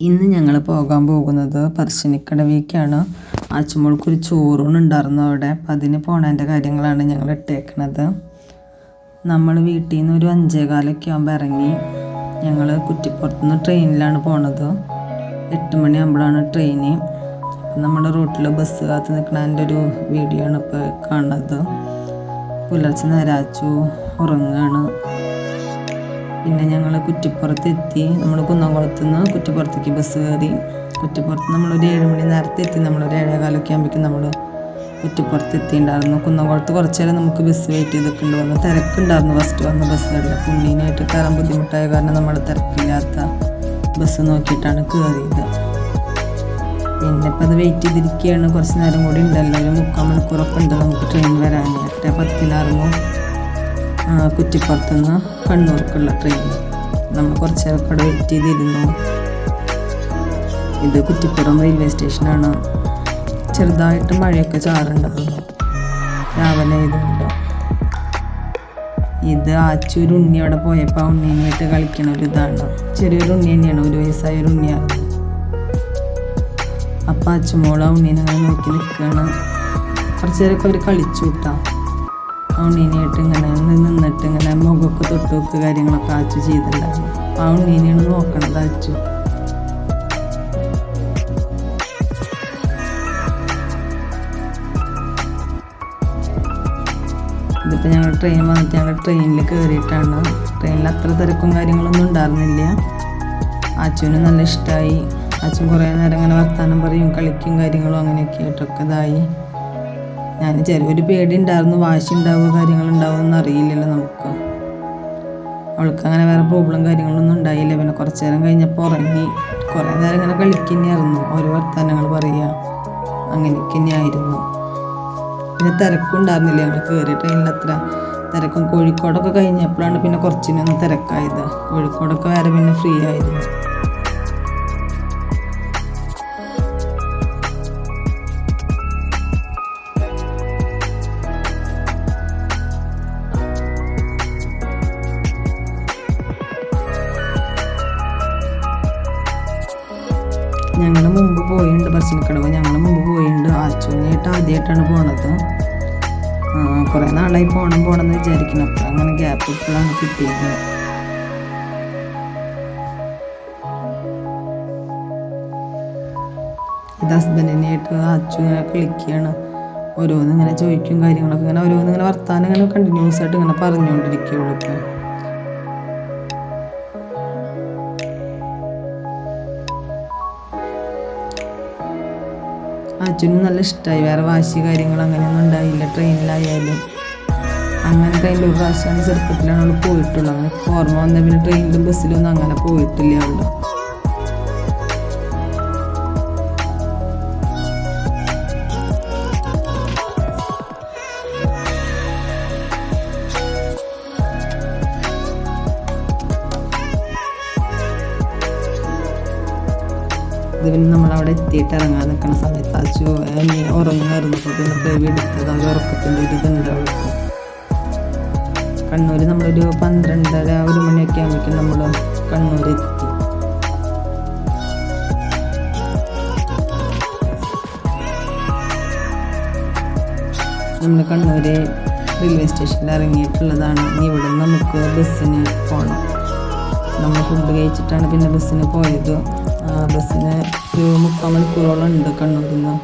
ഇന്ന് ഞങ്ങൾ പോകാൻ പോകുന്നത് പറശ്ശിനിക്കടവിലേക്കാണ് ആച്ചുമോൾക്കൊരു ചോറൂണുണ്ടായിരുന്നു അവിടെ. അപ്പം അതിന് പോണതിന്റെ കാര്യങ്ങളാണ് ഞങ്ങൾ ഇട്ടേക്കണത്. നമ്മൾ വീട്ടിൽ നിന്ന് ഒരു അഞ്ചേകാലൊക്കെ ആകുമ്പോൾ ഇറങ്ങി ഞങ്ങൾ കുറ്റിപ്പുറത്തുനിന്ന് ട്രെയിനിലാണ് പോണത്. എട്ട് മണിയാകുമ്പോഴാണ് ട്രെയിന്. നമ്മുടെ റൂട്ടിൽ ബസ് കാത്ത് നിൽക്കണതിന്റെ ഒരു വീഡിയോ ആണ് ഇപ്പോൾ കാണുന്നത് പുലർച്ചെ നേരാച്ചു ഉറങ്ങുകയാണ് പിന്നെ ഞങ്ങൾ കുറ്റിപ്പുറത്തെത്തി. നമ്മൾ കുന്നംകുളത്ത് നിന്ന് കുറ്റിപ്പുറത്തേക്ക് ബസ് കയറി. കുറ്റിപ്പുറത്ത് നമ്മളൊരു ഏഴ് മണി നേരത്തെ എത്തി. നമ്മളൊരു ഏഴേകാലൊക്കെ ആകുമ്പോഴേക്കും നമ്മൾ കുറ്റിപ്പുറത്ത് എത്തിയിട്ടുണ്ടായിരുന്നു കുന്നംകുളത്ത് കുറച്ച് നേരം നമുക്ക് ബസ് വെയിറ്റ് ചെയ്തിട്ടുണ്ട് വന്ന് തിരക്കുണ്ടായിരുന്നു ഫസ്റ്റ് വന്ന ബസ്സുകളിൽ പുണ്ണീനായിട്ട് കയറാൻ ബുദ്ധിമുട്ടായ കാരണം നമ്മൾ തിരക്കില്ലാത്ത ബസ് നോക്കിയിട്ടാണ് കയറിയത് പിന്നെ ഇപ്പം അത് വെയിറ്റ് ചെയ്തിരിക്കുകയാണ് കുറച്ച് നേരം കൂടി ഉണ്ടല്ലോ ഒരു മുക്കാൽ മണിക്കൂറൊക്കെ ഉണ്ട് നമുക്ക് ട്രെയിൻ വരാൻ എട്ട് പത്തിനായിരുന്നു കുറ്റിപ്പുറത്തുനിന്ന് കണ്ണൂർക്കുള്ള ട്രെയിൻ നമ്മൾ കുറച്ച് കൂടെ വെയിറ്റ് ചെയ്തിരുന്നു. ഇത് കുറ്റിപ്പുറം റെയിൽവേ സ്റ്റേഷനാണ് ചെറുതായിട്ട് മഴയൊക്കെ ചാറുണ്ടായിരുന്നു രാവിലെ ഇതുണ്ട്. ഇത് ആച്ചൂർ ഉണ്ണി അവിടെ പോയപ്പോൾ ആ ഉണ്ണിയായിട്ട് കളിക്കണ ഒരു ഇതാണ്. ചെറിയൊരു ഉണ്ണി തന്നെയാണ് ഒരു വയസ്സായ ഒരു ഉണ്ണിയാണ്. അപ്പം അച്ചുമോള ഉണ്ണീനെ നോക്കി നിൽക്കുകയാണ് കുറച്ച് നേരമൊക്കെ അവർ കളിച്ചു വിട്ടാം ആ ഉണ്ണീനായിട്ട് ഇങ്ങനെ നിന്നിട്ട് ഇങ്ങനെ മുഖമൊക്കെ തൊട്ട് വെക്ക് കാര്യങ്ങളൊക്കെ അച്ചു ചെയ്തിട്ടുണ്ടായിരുന്നു. ആ ഉണ്ണീനെയാണ് നോക്കണത് അച്ചു ഇതിപ്പോൾ ഞങ്ങൾ ട്രെയിൻ വന്നിട്ട് ഞങ്ങൾ ട്രെയിനിൽ കയറിയിട്ടാണ് ട്രെയിനിൽ അത്ര തിരക്കും കാര്യങ്ങളൊന്നും ഉണ്ടായിരുന്നില്ല. അച്ചുവിന് നല്ല ഇഷ്ടമായി അച്ഛൻ കുറേ നേരം ഇങ്ങനെ വർത്താനം പറയും കളിക്കും കാര്യങ്ങളും അങ്ങനെയൊക്കെ ആയിട്ടൊക്കെ ഇതായി. ഞാൻ ചെറിയൊരു പേടി ഉണ്ടായിരുന്നു വാശി ഉണ്ടാവുക കാര്യങ്ങളുണ്ടാവുക എന്ന് അറിയില്ലല്ലോ നമുക്ക്. അവൾക്ക് അങ്ങനെ വേറെ പ്രോബ്ലം കാര്യങ്ങളൊന്നും ഉണ്ടായില്ല. പിന്നെ കുറച്ച് നേരം കഴിഞ്ഞപ്പോൾ ഉറങ്ങി. കുറേ നേരം ഇങ്ങനെ കളിക്കുന്നതായിരുന്നു ഓരോ വർത്തമാനങ്ങൾ പറയുക അങ്ങനെയൊക്കെ തന്നെയായിരുന്നു. പിന്നെ തിരക്കും ഉണ്ടായിരുന്നില്ല. ഞങ്ങൾ കയറിയ ട്രെയിനിൽ അത്ര തിരക്കും. കോഴിക്കോടൊക്കെ കഴിഞ്ഞപ്പോഴാണ് പിന്നെ കുറച്ചിനൊന്ന് തിരക്കായത്. കോഴിക്കോടൊക്കെ വേറെ പിന്നെ ഫ്രീ ആയിരുന്നു. ഞങ്ങൾ മുമ്പ് പോയിട്ടുണ്ട് പറശ്ശിനിക്കടവ് ഞങ്ങൾ മുമ്പ് പോയിട്ടുണ്ട് ആച്ചുവിനായിട്ട് ആദ്യമായിട്ടാണ് പോണത്. കുറേ നാളായി പോകണം പോകണം വിചാരിക്കണം അപ്പം അങ്ങനെ ഗ്യാപ്പ് ഇപ്പോഴാണ് കിട്ടിയത്. ഇത് ഹസ്ബൻഡിനായിട്ട് അച്ചു ഇങ്ങനെ കളിക്കുകയാണ് ഓരോന്നിങ്ങനെ ചോദിക്കും കാര്യങ്ങളൊക്കെ. ഇങ്ങനെ ഓരോന്നിങ്ങനെ വർത്താനം ഇങ്ങനെ കണ്ടിന്യൂസ് ആയിട്ട് ഇങ്ങനെ പറഞ്ഞുകൊണ്ടിരിക്കുകയുള്ളൂ ഇപ്പം. അച്ഛനും നല്ല ഇഷ്ടമായി വേറെ വാശി കാര്യങ്ങൾ അങ്ങനെയൊന്നും ഉണ്ടായില്ല. ട്രെയിനിലായാലും. അങ്ങനെ ട്രെയിനിൽ ഒരു പ്രാവശ്യമാണ് ചെറുപ്പത്തിലാണ് അവൾ പോയിട്ടുള്ളത് അങ്ങനെ ഓർമ്മ വന്ന പിന്നെ ട്രെയിനിലും ബസ്സിലൊന്നും അങ്ങനെ പോയിട്ടില്ല അവൾ ഇത് പിന്നെ നമ്മളവിടെ എത്തിയിട്ട് ഇറങ്ങാൻ നിൽക്കുന്ന സമയത്ത് അച്ചു ഉറങ്ങായിരുന്നു അപ്പോൾ പിന്നെ പ്രേവി എടുത്തത് അവർ ഉറക്കത്തിന്റെ ഒരു ഇതുണ്ട് അവൾക്ക്. കണ്ണൂർ നമ്മളൊരു പന്ത്രണ്ടര ഒരു മണിയൊക്കെ ആകുമ്പോഴേക്കും നമ്മൾ കണ്ണൂർ എത്തി. നമ്മൾ കണ്ണൂർ റെയിൽവേ സ്റ്റേഷനിൽ ഇറങ്ങിയിട്ടുള്ളതാണ്. ഇവിടെ നമുക്ക് ബസ്സിന് പോകണം കഴിച്ചിട്ടാണ് പിന്നെ ബസ്സിന് പോയത്. ബസ്സിന് ഒരു മുക്കാൽ മണിക്കൂറോളം ഉണ്ട് കണ്ണൂരിൽ നിന്ന്